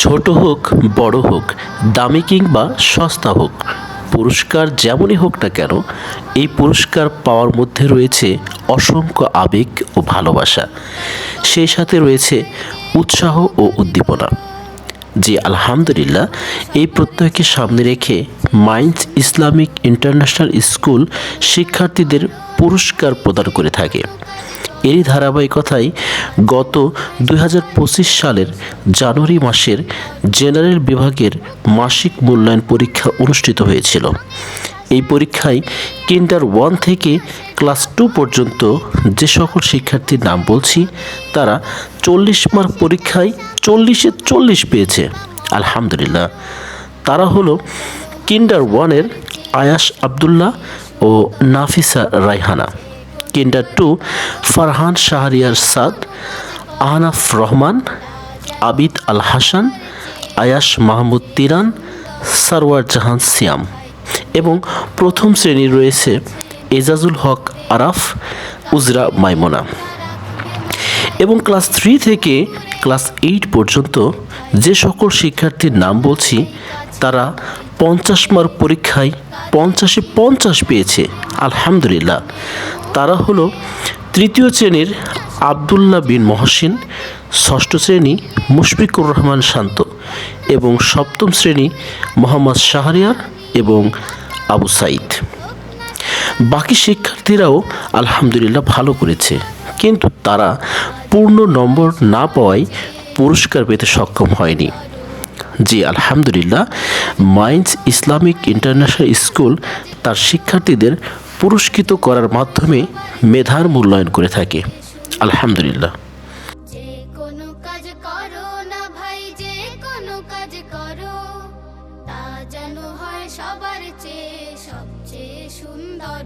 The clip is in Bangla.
ছোট হোক, বড় হোক, দামি কিংবা সস্তা হোক, পুরস্কার যেমনই হোক না কেন, এই পুরস্কার পাওয়ার মধ্যে রয়েছে অসংখ্য আবেগ ও ভালোবাসা। সেই সাথে রয়েছে উৎসাহ ও উদ্দীপনা। জি, আলহামদুলিল্লাহ, এই প্রত্যয়কে সামনে রেখে মাইন্স ইসলামিক ইন্টারন্যাশনাল স্কুল শিক্ষার্থীদের পুরস্কার প্রদান করে থাকে। এরই ধারাবাহিকতায় গত দু হাজার পঁচিশ সালের জানুয়ারি মাসের জেনারেল বিভাগের মাসিক মূল্যায়ন পরীক্ষা অনুষ্ঠিত হয়েছিল। এই পরীক্ষায় কিন্ডার ওয়ান থেকে ক্লাস টু পর্যন্ত যে সকল শিক্ষার্থীর নাম বলছি, তারা চল্লিশ মার্ক পরীক্ষায় চল্লিশে চল্লিশ পেয়েছে। আলহামদুলিল্লাহ। তারা হলো কিন্ডার ওয়ানের আয়াস আবদুল্লাহ ও নাফিসা রায়হানা। কিন্ডার টু ফারহান শাহরিয়ার সাদ আহনাফ রহমান, আবিদ আল হাসান আয়াস মাহমুদ তিরান, সারওয়ার জাহান সিয়াম এবং প্রথম শ্রেণি রয়েছে এজাজুল হক আরাফ, উজরা মাইমোনা। এবং ক্লাস থ্রি থেকে ক্লাস এইট পর্যন্ত যে সকল শিক্ষার্থীর নাম বলছি, তারা পঞ্চাশ মার্ক পরীক্ষায় পঞ্চাশে পঞ্চাশ পেয়েছে, আলহামদুলিল্লাহ। তারা হলো তৃতীয় শ্রেণির আবদুল্লাহ বিন মহসিন ষষ্ঠ শ্রেণি মুশফিকুর রহমান শান্ত এবং সপ্তম শ্রেণি মোহাম্মদ শাহরিয়ার এবং আবু সাইদ। বাকি শিক্ষার্থীরাও আলহামদুলিল্লাহ ভালো করেছে, কিন্তু তারা পূর্ণ নম্বর না পাওয়ায় পুরস্কার পেতে সক্ষম হয়নি। জি, আলহামদুলিল্লাহ, মাইন্স ইসলামিক ইন্টারন্যাশনাল স্কুল তার শিক্ষার্থীদের পুরস্কৃত করার মাধ্যমে মেধার মূল্যায়ন করে থাকে। আলহামদুলিল্লাহ। যে কোনো কাজ করো না ভাই, যে কোনো কাজ করো। তা যেন হয় সবার চেয়ে সবচেয়ে সুন্দর।